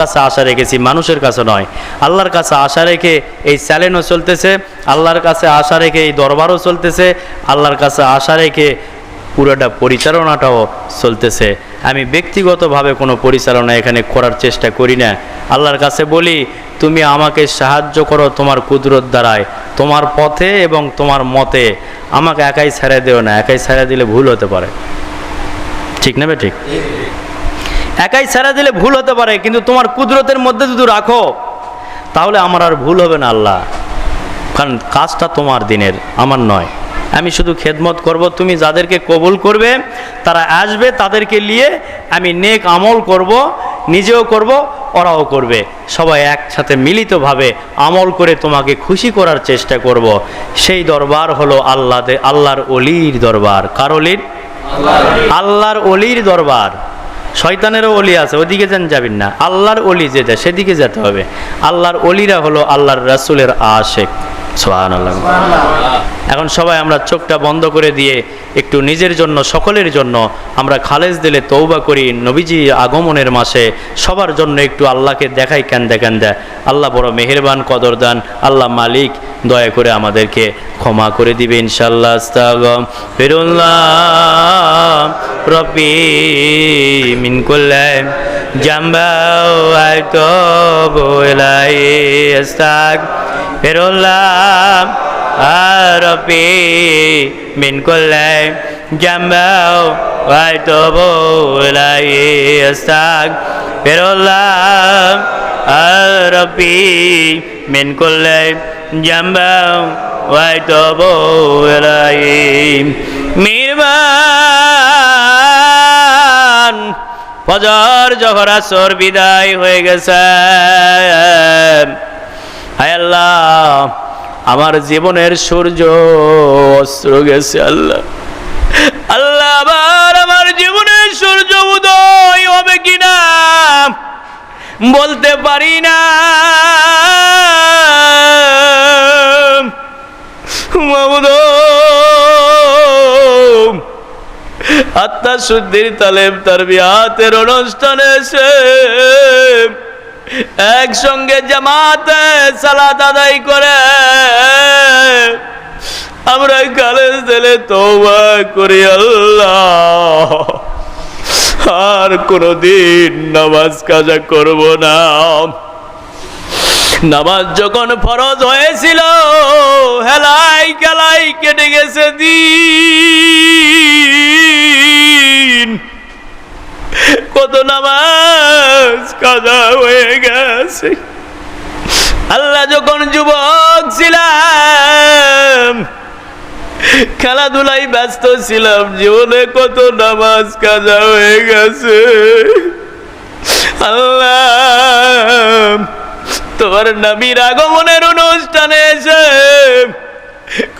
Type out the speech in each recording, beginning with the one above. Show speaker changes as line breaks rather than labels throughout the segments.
কাছে আশা রেখেছি, মানুষের কাছে নয়। আল্লাহর কাছে আশা রেখে এই চ্যালেঞ্জও চলতেছে, আল্লাহর কাছে আশা রেখে এই দরবারও চলতেছে, আল্লাহর কাছে আশা রেখে পুরোটা পরিচালনাটাও চলতেছে। আমি ব্যক্তিগতভাবে কোনো পরিচালনা এখানে করার চেষ্টা করি না। আল্লাহর কাছে বলি, তুমি আমাকে সাহায্য করো তোমার কুদরত দ্বারায়, তোমার পথে এবং তোমার মতে। আমাকে একাই ছেড়ে দিও না, একাই ছেড়ে দিলে ভুল হতে পারে। ঠিক না ঠিক একাই ছেড়ে দিলে ভুল হতে পারে, কিন্তু তোমার কুদরতের মধ্যে যদি রাখো, তাহলে আমার আর ভুল হবে না আল্লাহ। কারণ কাজটা তোমার দিনের, আমার নয়। আমি শুধু খেদমত করব, তুমি যাদেরকে কবুল করবে, তারা আসবে, তাদেরকে নিয়ে আমি নেক আমল করব, নিজেও করব, ওরাও করবে। সবাই একসাথে মিলিতভাবে আমল করে তোমাকে খুশি করার চেষ্টা করব। সেই দরবার হলো আল্লাহ আল্লাহর অলির দরবার। কার অলির। আল্লাহর অলির দরবার। শয়তানেরও অলি আছে, ওদিকে যেন যাবেন না। আল্লাহর অলি যেটা সেদিকে যেতে হবে। আল্লাহর অলিরা হলো আল্লাহর রাসুলের আল্লাহ এখন সবাই আমরা চোখটা বন্ধ করে দিয়ে একটু নিজের জন্য, সকলের জন্য আমরা খালেজ দিলে তৌবা করি। নবীজি আগমনের মাসে সবার জন্য একটু আল্লাহকে দেখাই ক্যান্দে ক্যান্দে আল্লাহ বড় মেহেরবান কদরদান আল্লাহ মালিক দয়া করে আমাদেরকে ক্ষমা করে দিবে ইনশাল্লাহ আস্তাগম ফিরুল্লাহ মিন জাম্বাও আইতবু ইলাই আস্তাগ ফিরুল্লাহ রব্বি মিন কুল্লাহ জাম্বাও আইতবু ইলাই আস্তাগ ফিরুল্লাহ রব্বি মিন কুল্লাহ জাম্বাও আইতবু ইলাই মিরবান ফজর জহর আসর বিদায় হয়ে গেছে। হায় আল্লাহ, আমার জীবনের সূর্য অস্ত্র গেছে আল্লাহ। আল্লাহ, আবার আমার জীবনের সূর্য উদয় হবে কিনা? বলতে পারি না। আত্মা শুদ্ধির তালেম তার বিয়াতের অনুষ্ঠানে এসে একসঙ্গে জামাতে সালাত আদায় করে। আমরা কালেজ দিলে তৌবা করি আল্লাহ। আর কোনদিন নামাজ কাজা করব না। নামাজ যখন ফরজ হয়েছিল হেলাই খেলাই কেটে গেছে দিন কত নামাজ কাজা হয়ে গেছে। আল্লাহ যখন যুবক ছিলাম খেলাধুলাই ব্যস্ত ছিলাম, জীবনে কত নামাজ কাজা হয়ে গেছে। আল্লাহ, তোমার নবীর আগমনের অনুষ্ঠানে এসে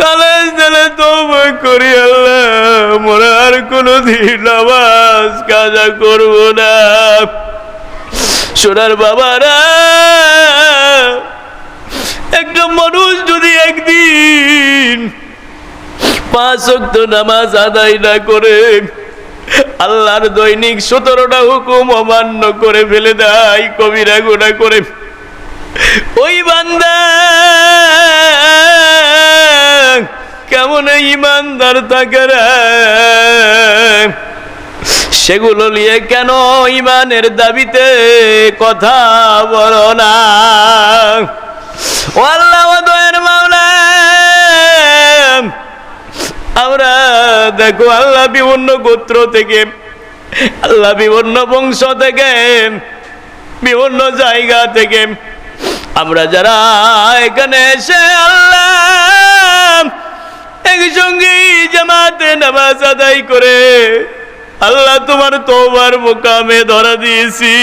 কলেজ দিলে তবে করি, আল্লাহ মোরা আর কোনো দিন নামাজ কাজা করব না। সোনার বাবারা, একটা মানুষ যদি একদিন পাঁচ অক্ত নামাজ আদায় না করে, আল্লাহর দৈনিক সতেরোটা হুকুম অমান্য করে ফেলে দেয়, কবিরা গুণা করে, ওই বান্দা কেমন ইমানদার থাকে রে? সেগুলো নিয়ে কেন ইমানের দাবিতে কথা বলো না? আমরা দেখো, আল্লাহ বিভিন্ন গোত্র থেকে, আল্লাহ বিভিন্ন বংশ থেকে, বিভিন্ন জায়গা থেকে আমরা যারা এখানে এসে আল্লাহ, একসঙ্গে জামাতে নামাজ আদায় করে আল্লাহ তোমার তোমার মোকামে ধরা দিয়েছি।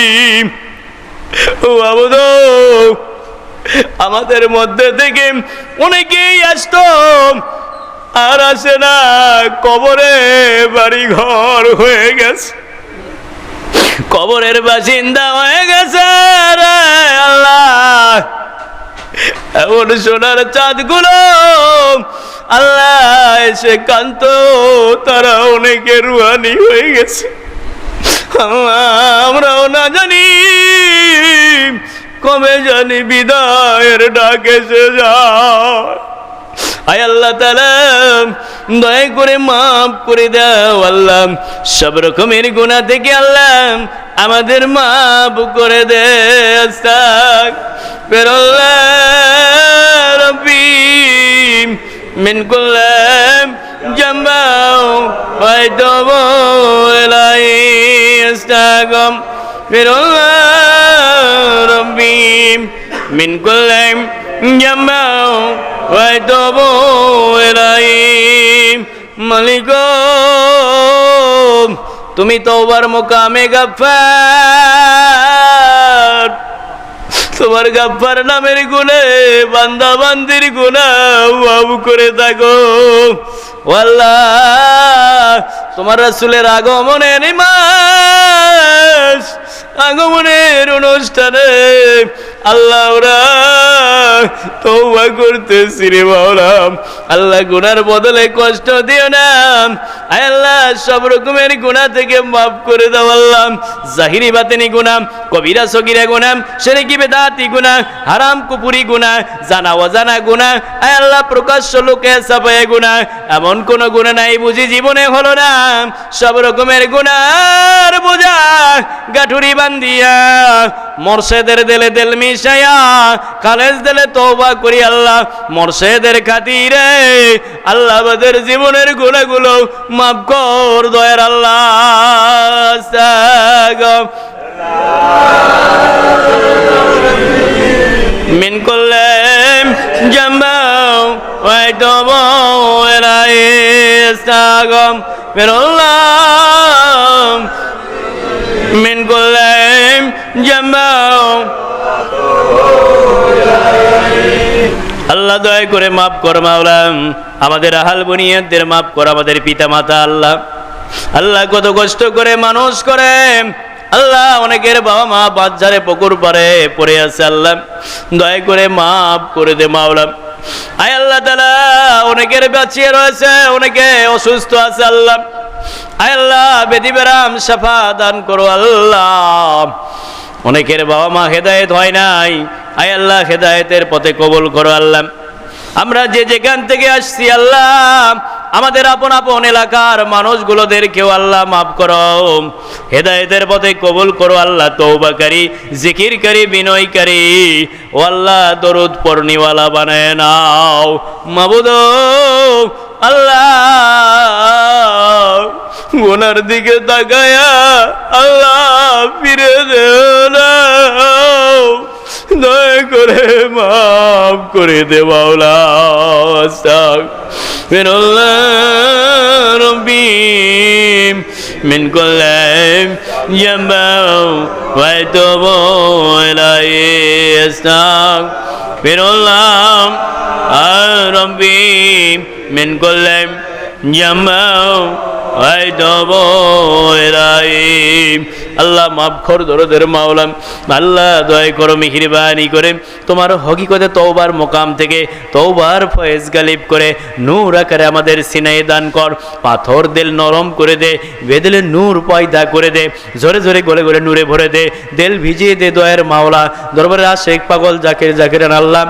ও আবুদ আমাদের মধ্যে থেকে অনেকেই আসতো, আর আসে না, কবরে বাড়ি ঘর হয়ে গেছে। কবরের বাসিন্দা হয়ে গেছে আল্লাহ। এমন সোনার চাঁদগুলো আল্লাহ এসে কান্ত তারা অনেকে রুহানি হয়ে গেছে। আমরাও না জানি কবে জানি বিদায়ের ডাক এসে যায়। আয় আল্লাহ তালা দয়া করে মাফ করে দাও আল্লাহ। সব রকমের গুণা থেকে আল্লাহ আমাদের মাফ করে দে আস্তাক বেরোল্লাহ রব্বি من كل جنبه ويتوب إليه استقم من الله ربي من كل جنبه ويتوب إليه মালিক তুমি তোবার মোকামে গাফার তোমার গাব্বার নামের গুনে বান্দা বান্দির গুণা বাবু করে থাকো তোমার রাসুলের আগমনের মাস আগমনের অনুষ্ঠানে আল্লাহ তৌবা করতেছি রে বাউলাম আল্লাহ গুনার বদলে কষ্ট দিও না। আল্লাহ, সব রকমের গুণা থেকে মাফ করে দাও আল্লাহ। জাহিরি বাতেনি গুণা কবিরা সগিরা গুণা সেরে কি বেদাতি গুণা হারাম কুপুরি গুণা জানা অজানা আয় আল্লাহ, প্রকাশ্য লোকে সাফায় গুণা এমন কোন গুণা নাই বুঝি জীবনে হলো না। সব রকমের গুণার বোঝা গাঠুরি বান্দিয়া মর্শেদের দেলে দেল মিশায়া কালেজ দিলে তওবা করি আল্লাহ। মর্শেদের খাতিরে আল্লাহ আমাদের জীবনের গুণাগুলো মাফ কর, দয়ার আল্লাহ। মিন করলে জাম্বাও হয়তো সাগম। ফেরল্লাম মিন করলে জাম্বাও আল্লাহ দয়া করে মাফ কর মাওলাম আমাদের আহাল বুনিয়াদের মাফ কর আমাদের পিতা মাতা আল্লাহ। আল্লাহ কত কষ্ট করে মানুষ করে। আল্লাহ অনেকের বাবা মা বাচ্চারে পুকুর পারে পড়ে আছে আল্লাহ। দয়া করে মাফ করে দে মাওলাম আয় আল্লাহ তালা অনেকের বাঁচিয়ে রয়েছে, অনেকে অসুস্থ আছে আল্লাহ। আয় আল্লাহ, বেদি বেরাম সাফা দান করো আল্লাহ। অনেকের বাবা মা হেদায়েত হয় নাই। আয় আল্লাহ, হেদায়েতের পথে কবল করো আল্লাহ। আমরা যে যেখান থেকে আসছি আল্লাহ, আমাদের আপন আপন এলাকার মানুষগুলোদেরকেও আল্লাহ মাফ করো। হেদায়েতের পথে কবুল করো আল্লাহ তৌবাকারী জিকিরকারী বিনয়কারী ও আল্লাহ, দরুদ পর্ণিওয়ালা বানায় নাও। মাবুদ আল্লাহ। গোনার দিকে তাকায়া আল্লাহ ফিরে দেও। না দয়া করে মাফ করে দেওয়ালা রবি মিন করলাম জম্বাও হয়তো বলাই পেরোলাম আর রব্বি মেন করলাম জামাও আল্লাহ মাফ খর দরদের মাওলাম আল্লাহ দয় করো, মিহিরবানি করে। তোমার হকিকতে তৌবার মোকাম থেকে তৌবার ফয়েজ গালিব করে নূর আকারে আমাদের সিনাই দান কর। পাথর দেল নরম করে দে, বেদেলে নূর পয়দা করে দে ঝরে ঝরে গলে গলে নূরে ভরে দে, দেল ভিজিয়ে দে দয়ের মাওলা। দরবারে শেখ পাগল জাকির জাকির আল্লাহ।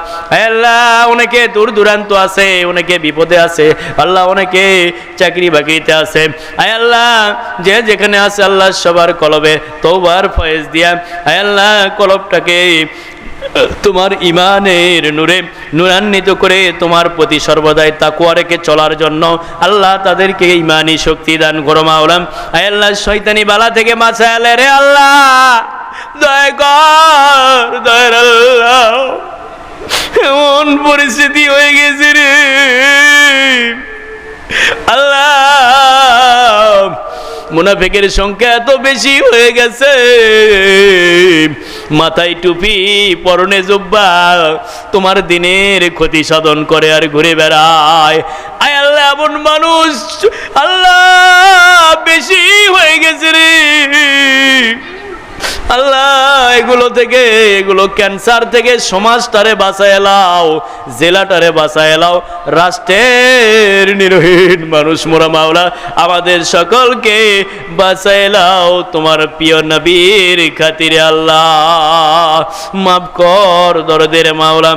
আল্লাহ, অনেকে দূর দূরান্ত আছে, অনেকে বিপদে আছে। আল্লাহ অনেকে চাকরি বাকরিতে আছে। আয় আল্লাহ, যে যেখানে আছে আল্লাহ সবার কলবে তৌবার ফয়েজ দিয়া। আয় আল্লাহ, কলবটাকে তোমার ইমানের নূরে নূরান্বিত করে তোমার প্রতি সর্বদাই তাকুয়া রেখে চলার জন্য আল্লাহ তাদেরকে ইমানি শক্তি দান করো মাওলাম আয় আল্লাহ শৈতানি বালা থেকে বাঁচালে রে আল্লাহ। দয়া কর দয়ার আল্লাহ। এমন পরিস্থিতি হয়ে গেছে রে। আল্লাহ, মুনাফেকের সংখ্যা এত বেশি হয়ে গেছে। মাথায় টুপি, পরনে জুব্বা, তোমার দিনের ক্ষতি সাধন করে আর ঘুরে বেড়ায়। আয় আল্লাহ, এমন মানুষ, আল্লাহ, বেশি হয়ে গেছে রে। আল্লাহ, এগুলো থেকে, এগুলো ক্যান্সার থেকে সমাজটারে বাঁচায় এলাও জেলাটারে বাঁচায় এলাও রাষ্ট্রের নিরহীন মানুষ মোরা মাওলা, আমাদের সকলকে বাঁচায় এলাও তোমার প্রিয় নবীর খাতিরে আল্লাহ, মাফ কর দরদের মাওলা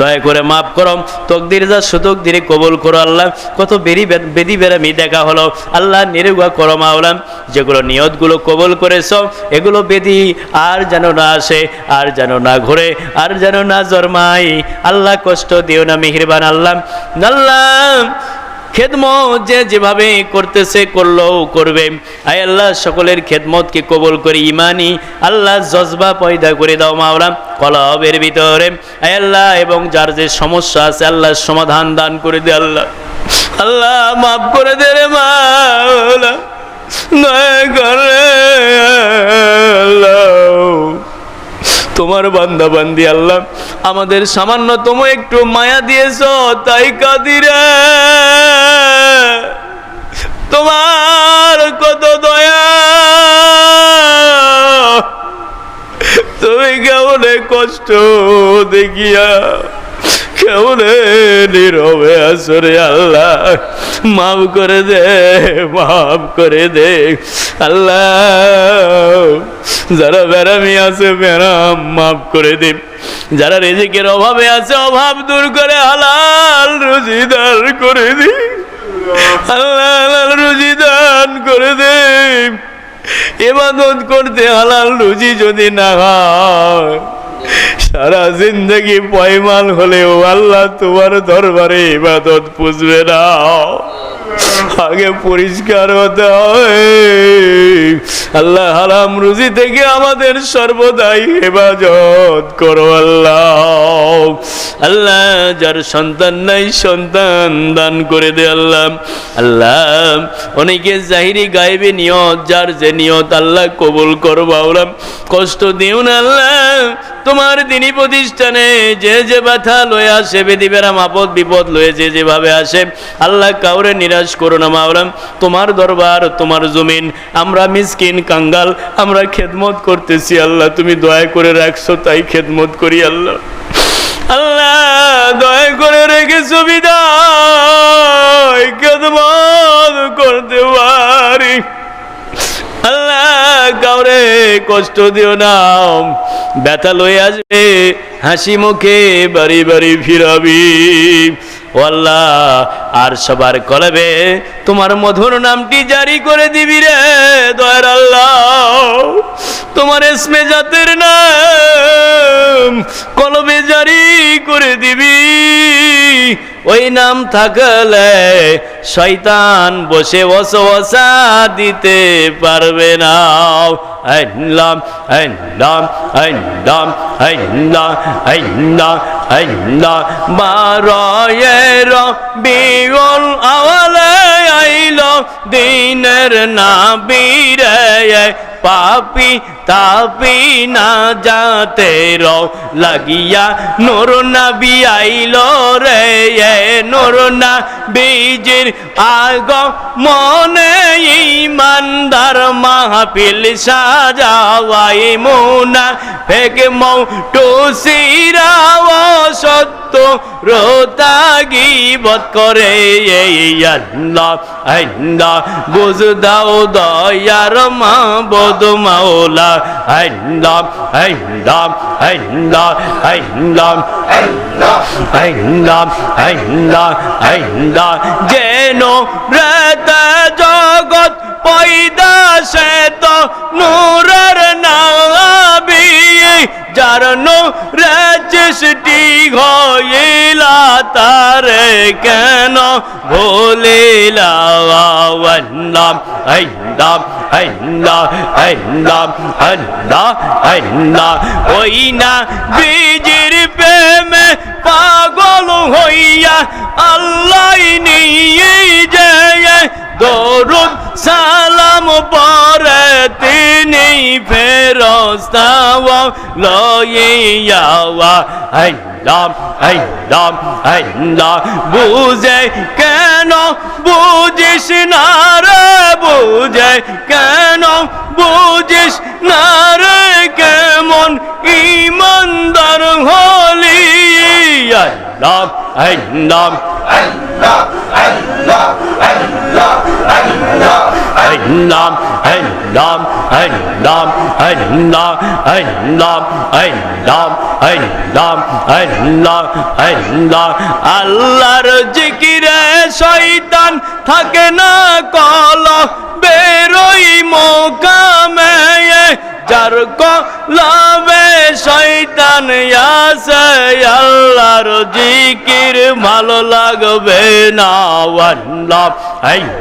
দয়া করে মাফ করো। তকদির যা সুতক দিরে কবল করো আল্লাহ। কত বেরি বেদি বেরামি দেখা হলো। আল্লাহ নিরুগা করো মাওলাম যেগুলো নিয়তগুলো কবল করেছ, এগুলো বেদি আর যেন না আসে, আর যেন না ঘুরে, আর যেন না জন্মাই আল্লাহ কষ্ট দিও না, মেহেরবান আল্লাহ। আল্লাহ খেদমত যে যেভাবে করতেছে করলেও করবে। আয় আল্লাহ, সকলের খেদমতকে কবুল করে, ইমানি। আল্লাহ, জজবা পয়দা করে দাও মাওলা, কলবের ভিতরে। আয় আল্লাহ, এবং যার যে সমস্যা আছে আল্লাহ সমাধান দান করে দে আল্লাহ। আল্লাহ, মাফ করে দে রে মাওলা। দয়া করে আল্লাহ। তোমার বান্দা বান্দি আল্লাহ, আমাদের সামান্যতম একটু মায়া দিয়েছ, তাই কাদিরে তোমার কত দয়া। তুমি কেমনে কষ্ট দেখিয়া, কেমনে নীরবে আসরে আল্লাহ। মাফ করে দে, মাফ করে দে। আল্লাহ, যারা বেড়ামি আছে বেড়াম মাফ করে দে। যারা রেজিকের অভাবে আছে, অভাব দূর করে হালাল রুজি দান করে দি। হালাল রুজি দান করে দে। এবাদত করতে হালাল রুজি যদি না হয় সারা জিন্দগি পয়মাল হলেও আল্লাহ তোমার দরবারে ইবাদত পুষবে না। আগে পরিষ্কার হতে হয়। আল্লাহ হারাম রুজি থেকে আমাদের সর্বদাই হেফাজত করো আল্লাহ। আল্লাহ যার সন্তান নাই, সন্তান দান করে দে আল্লাহ। আল্লাহ, অনেকে জাহিরি গাইবে নিয়ত, যার যে নিয়ত আল্লাহ কবুল করো বাউরা কষ্ট দিও না আল্লাহ। তোমার দিনী প্রতিষ্ঠানে যে যে ব্যথা লয়ে আসে, বেদিবেরা আপদ বিপদ লয়ে যে যেভাবে আসে, আল্লাহ কাউরে নিরাশ করো না মাওলাম তোমার দরবার, তোমার জমিন, আমরা মিসকিন, কাঙ্গাল, আমরা খেদমত করতেছি আল্লাহ, তুমি দয়া করে রাখছো, তাই খেদমত করি আল্লাহ। আল্লাহ, দয়া করে রেখেছো বিদায়, খেদমত করতে পারি আল্লাহ কাউরে কষ্ট দিও না। ব্যথা লয়ে আসবে, হাসি মুখে বাড়ি বাড়ি ফিরাবি। আল্লাহ, আর সবার কলবে তোমার মধুর নামটি জারি করে দিবি রে, দয়ার আল্লাহ। তোমার এসমে জাতের নাম কলবে জারি করে দিবি। ওই নাম থাকলে শয়তান বসে বস বসা দিতে পারবে না। বিগল আওয়ালে আইল দিনের না বীরে পাপি তাপি না যাতে র লাগিয়া, নোর নবী আইল রে নোর না বীজের আগ মনে ইমানদার মাহফিল সাজাওয়াই মুনা ফেক মৌ টুসিরাও সত্য রোতাগি বত করে আল্লাহ আল্লাহ বুঝ দাও দয়ার মা বদ মাওলা। যেন জগৎ পয়দা সে তো নূরের নাবি যার নূরে সৃষ্টি হইলা, তারে কেন ভুলিলা? আল্লাহ আল্লাহ আল্লাহ আল্লাহ আল্লাহ আল্লাহ ওই না বীজির পাগল হইয়া আল্লাহ নিয়ে যায় দরুদ সালাম পরে তিনি ফেরস্তাওয়া লইয়াওয়া। আল্লাহ আল্লাহ আল্লাহ বুঝে কেন বুঝিস না রে, বুঝে কেন বুঝিস না রে, কেমন ইমানদার হলি আল্লাহ আল্লাহ আল্লাহ আল্লাহ আল্লাহ আল্লাহর জিকিরে শয়তান থাকে না কল বেরোই মোকামে, যার কলাবে শয়তান আসে আল্লাহর জিকির ভালো লাগবে না আল্লাহ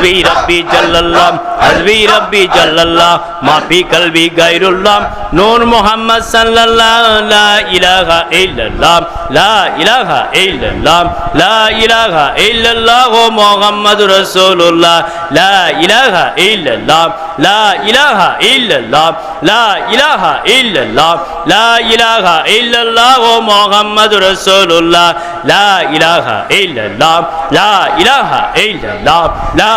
হাসবি রব্বি জাল্লাল্লাহ, হাসবি রব্বি জাল্লাল্লাহ, মাফি কলবি গায়রুল্লাহ। নূর মুহাম্মদ সাল্লাল্লাহ লা ইলাহা ইল্লাল্লাহ, লা ইলাহা ইল্লাল্লাহ, লা ইলাহা ইল্লাল্লাহ মুহাম্মাদুর রাসূলুল্লাহ, লা ইলাহা ইল্লাল্লাহ, লা ইলাহা ইল্লাল্লাহ, লা ইলাহা ইল্লাল্লাহ, লা ইলাহা ইল্লাল্লাহ মুহাম্মাদুর রাসূলুল্লাহ, লা ইলাহা ইল্লাল্লাহ, লা ইলাহা ইল্লাল্লাহ, লা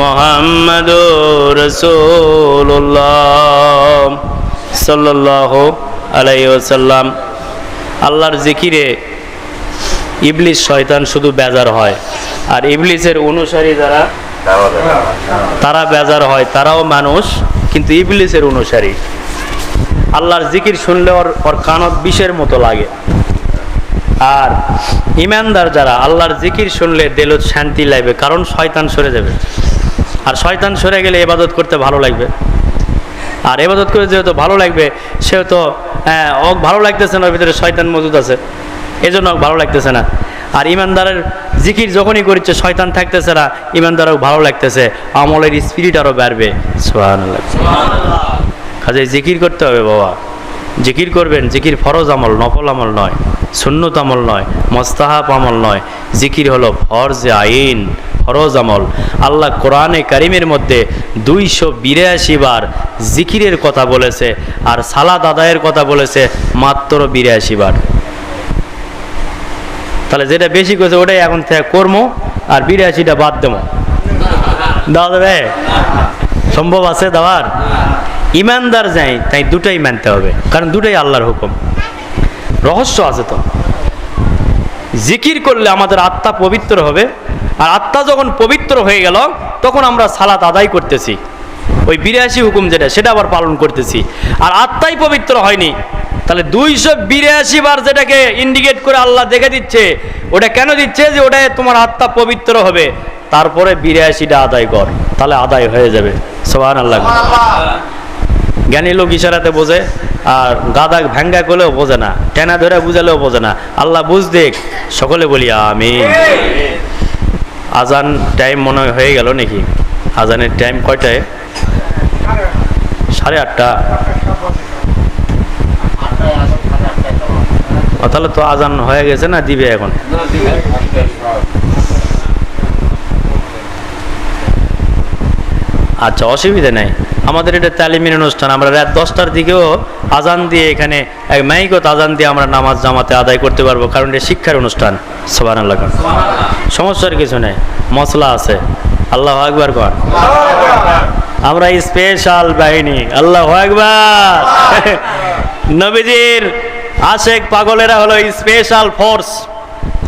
মোহাম্মদ রসুল্লাহ সাল্লাহ আলাইসাল্লাম আল্লাহর জিকিরে ইবলিস শয়তান শুধু বেজার হয়। আর ইবলিসের অনুসারী যারা, তারা বেজার হয়, তারাও মানুষ, কিন্তু ইবলিসের অনুসারী। আল্লাহর জিকির শুনলে ওর ওর কানত বিষের মতো লাগে। আর ইমানদার যারা, আল্লাহর জিকির শুনলে দেলত শান্তি লাগবে কারণ শয়তান সরে যাবে। আর শয়তান সরে গেলে এবাদত করতে ভালো লাগবে। আর এবাদত করে যেহেতু ভালো লাগবে সেহেতু হ্যাঁ ও ভালো লাগতেছে না ওর ভিতরে শয়তান মজুদ আছে। এজন্য ওকে ভালো লাগতেছে না। আর ইমানদারের জিকির যখনই করছে শয়তান থাকতেছে না ইমানদারও ভালো লাগতেছে। আমলের স্পিরিট আরও বাড়বে। সুবহানাল্লাহ। কাজে জিকির করতে হবে বাবা। জিকির করবেন, জিকির ফরজ আমল, নফল আমল নয়, সুন্নত আমল নয়, মোস্তাহাব আমল নয়। জিকির হলো ফরজ আইন, ফরজ আমল। আল্লাহ কোরআনে কারিমের মধ্যে দুইশো বিরাশি বার জিকিরের কথা বলেছে আর সালাদ আদায়ের কথা বলেছে মাত্র বিরাশি বার। তাহলে যেটা বেশি করেছে ওটাই এখন থেকে কর্ম আর বিরাশিটা বাদ দেবো। দেবে? সম্ভব আছে দেওয়ার ইমানদার যাই, তাই দুটাই মানতে হবে, কারণ দুটাই আল্লাহর হুকুম। রহস্য আছে তো। জিকির করলে আমাদের আত্মা পবিত্র হবে, আর আত্মা যখন পবিত্র হয়ে গেল, তখন আমরা সালাত আদায় করতেছি। ওই বিরাশি হুকুম যেটা, সেটা আবার পালন করতেছি। আর আত্মাই পবিত্র হয়নি, তাহলে দুইশো বিরাশি বার যেটাকে ইন্ডিকেট করে আল্লাহ দেখে দিচ্ছে, ওটা কেন দিচ্ছে যে ওটাই তোমার আত্মা পবিত্র হবে? তারপরে বিরাশিটা আদায় কর, তাহলে আদায় হয়ে যাবে। সোহান আল্লাহ জ্ঞানী লোক ইশারাতে বোঝে, আর গাদা ভ্যাঙ্গা করলেও বোঝে না, টেনা ধরে বুঝালেও বোঝে না। আল্লাহ বুঝ দেখ সকলে বলি আমি আজান টাইম মনে হয় গেল নাকি? আজানের টাইম কয়টায়? সাড়ে আটটা। তাহলে তো আজান হয়ে গেছে না, দিবে এখন? আচ্ছা অসুবিধা নেই। আমাদের এটা তালিমের অনুষ্ঠান আমরা রাত দশটার দিকেও আজান দিয়ে এখানে এক মাইকত আজান দিয়ে আমরা নামাজ জামাতে আদায় করতে পারব কারণ এটা শিক্ষার অনুষ্ঠান। সোবান আল্লাহ সমস্যার কিছু নেই মশলা আছে। আল্লাহ আকবার কর আমরা স্পেশাল বাহিনী আল্লাহ আকবার। নবীজির আশেক পাগলেরা হলো স্পেশাল ফোর্স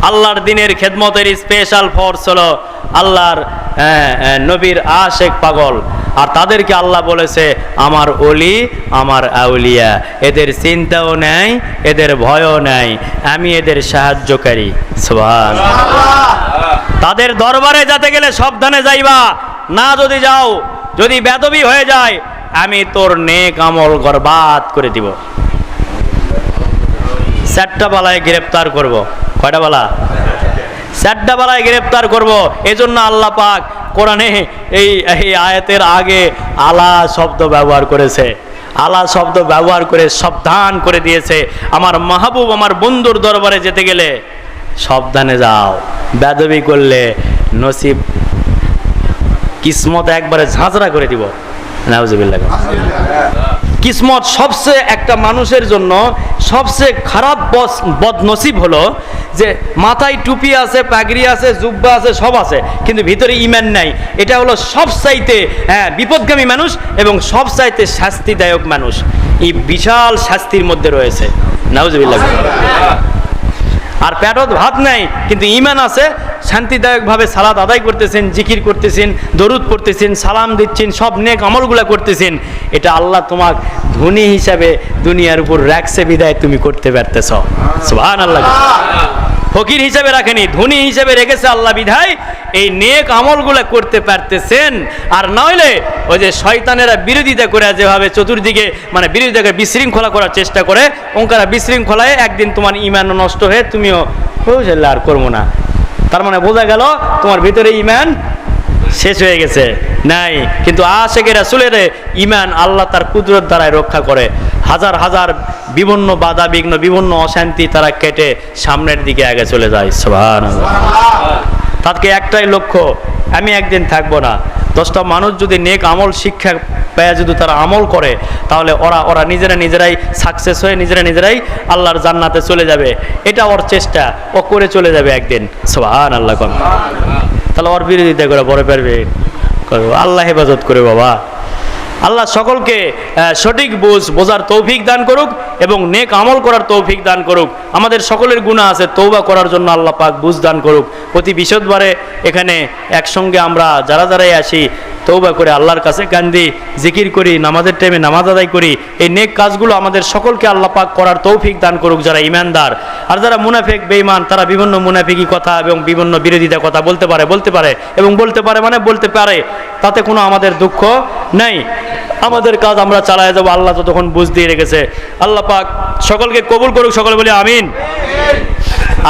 আল্লাহর দিনের খেদমতের স্পেশাল ফোর্স হলো আল্লাহর নবীর আশেক পাগল। আর তাদেরকে আল্লাহ বলেছে, আমার অলি আমার আউলিয়া। এদের চিন্তাও নেই, এদের ভয়ও নেই। আমি এদের সাহায্যকারী। সুবহান। তাদের দরবারে যেতে গেলে সাবধানে যাইবা। না যদি যাও, যদি বেদবি হয়ে যায়, আমি তোর নেক আমল গরবাদ করে দিব। চারটা বালায় গ্রেপ্তার করব। কয়টা বালা? চারটা বালায় গ্রেপ্তার করব। এজন্য আল্লাহ পাক কোরআনে এই এই আয়াতের আগে আলা শব্দ ব্যবহার করেছে। আলা শব্দ ব্যবহার করে সাবধান করে দিয়েছে। আমার মাহবুব, আমার বন্ধুর দরবারে যেতে গেলে সাবধানে যাও। বেদবি করলে নসিব কিসমত একবারে ঝাঁঝরা করে দিব। নাউজুবিল্লাহ। কিসমত সবচেয়ে একটা মানুষের জন্য সবচেয়ে খারাপ বদনসিব হলো যে মাথায় টুপি আছে, পাগড়ি আছে, জুব্বা আছে, সব আছে, কিন্তু ভিতরে ইমান নাই। এটা হলো সব চাইতে হ্যাঁ বিপদগামী মানুষ এবং সবচাইতে শাস্তিদায়ক মানুষ। এই বিশাল শাস্তির মধ্যে রয়েছে। নাউজুবিল্লাহ। আর পেটত ভাত নাই, কিন্তু ইমান আছে, শান্তিদায়কভাবে সালাদ আদায় করতেছেন, জিকির করতেছেন, দরুদ পড়তেছেন, সালাম দিচ্ছেন, সব নেক আমলগুলা করতেছেন। এটা আল্লাহ তোমার ধনী হিসাবে দুনিয়ার উপর রাখছে, বিদায় তুমি করতে পারতেছ। সুহান আল্লাহ ফকির হিসেবে রাখেনি, ধনী হিসেবে রেখেছে আল্লাহ বিধায়। এই নেক আমলগুলো করতে পারতেছেন, আর নইলে ওই যে শয়তানেরা বিরোধিতা করে যেভাবে চতুর্দিকে মানে বিরোধিতাকে বিশৃঙ্খলা করার চেষ্টা করে, ওঙ্কারা বিশৃঙ্খলায় একদিন তোমার ইমান নষ্ট হয়ে তুমিও আর করব না। তার মানে বোঝা গেল তোমার ভিতরে ইমান শেষ হয়ে গেছে। নাই। কিন্তু আশেকের রাসুলের ইমান আল্লাহ তার কুদরত দ্বারাই রক্ষা করে। হাজার হাজার বিভিন্ন বাধা, বিঘ্ন, বিভিন্ন অশান্তি তারা কেটে সামনের দিকে আগে চলে যায়। সোহান তাকে একটাই লক্ষ্য, আমি একদিন থাকব না। দশটা মানুষ যদি নেক আমল শিক্ষা পেয়ে, যদি তারা আমল করে, তাহলে ওরা ওরা নিজেরা নিজেরাই সাকসেস হয়ে নিজেরা নিজেরাই আল্লাহর জান্নাতে চলে যাবে। এটা ওর চেষ্টা। ও করে চলে যাবে একদিন। সোহান আল্লাহ তাহলে ওর বিরোধিতা করে বড় পারবে। আল্লাহ হেফাজত করে বাবা। আল্লাহ সকলকে সঠিক বুঝ, বোঝার তৌফিক দান করুক এবং নেক আমল করার তৌফিক দান করুক। আমাদের সকলের গুণা আছে তৌবা করার জন্য আল্লাহ পাক বুঝ দান করুক। প্রতি বিশদবারে এখানে একসঙ্গে আমরা যারা যারাই আসি তৌবা করে আল্লাহর কাছে কান্দি জিকির করি, নামাজের টাইমে নামাজ আদায় করি, এই নেক কাজগুলো আমাদের সকলকে আল্লাহ পাক করার তৌফিক দান করুক যারা ইমানদার আর যারা মুনাফেক বেইমান তারা বিভিন্ন মুনাফিকি কথা এবং বিভিন্ন বিরোধিতা কথা বলতে পারে বলতে পারে এবং বলতে পারে মানে বলতে পারে। তাতে কোনো আমাদের দুঃখ নেই। আমাদের কাজ আমরা চালায় যাব, আল্লাহ তো তখন বুঝ দিয়ে রেখেছে। আল্লাহ পাক সকলকে কবুল করুক, সকলে বলি আমিন।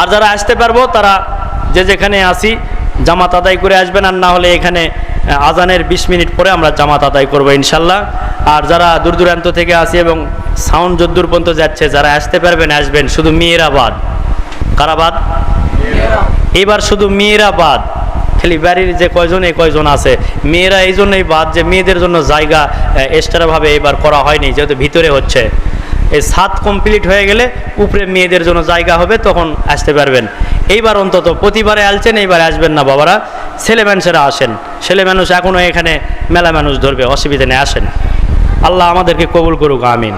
আর যারা আসতে পারব, তারা যে যেখানে আসি জামাত আদায় করে আসবেন, আর না হলে এখানে আজানের বিশ মিনিট পরে আমরা জামাত আদায় করব ইনশাল্লাহ। আর যারা দূর দূরান্ত থেকে আসি এবং সাউন্ড যদ্দূর পর্যন্ত যাচ্ছে, যারা আসতে পারবেন, আসবেন, শুধু মেয়েরা কারাবাদ? কারা এবার শুধু মেয়েরা বাদ খালি বাড়ির যে কয়জন, এই কয়জন আছে। মেয়েরা এই জন্যই বাদ যে মেয়েদের জন্য জায়গা এক্সট্রাভাবে এবার করা হয়নি, যেহেতু ভিতরে হচ্ছে। এই সাত কমপ্লিট হয়ে গেলে উপরে মেয়েদের জন্য জায়গা হবে তখন আসতে পারবেন। এইবার অন্তত প্রতিবারে আসছেন এইবার আসবেন না বাবারা। ছেলে মানুষেরা আসেন। ছেলে মানুষ এখনও এখানে মেলা মানুষ ধরবে অসুবিধা নেই আসেন। আল্লাহ আমাদেরকে কবুল করুক আমিন।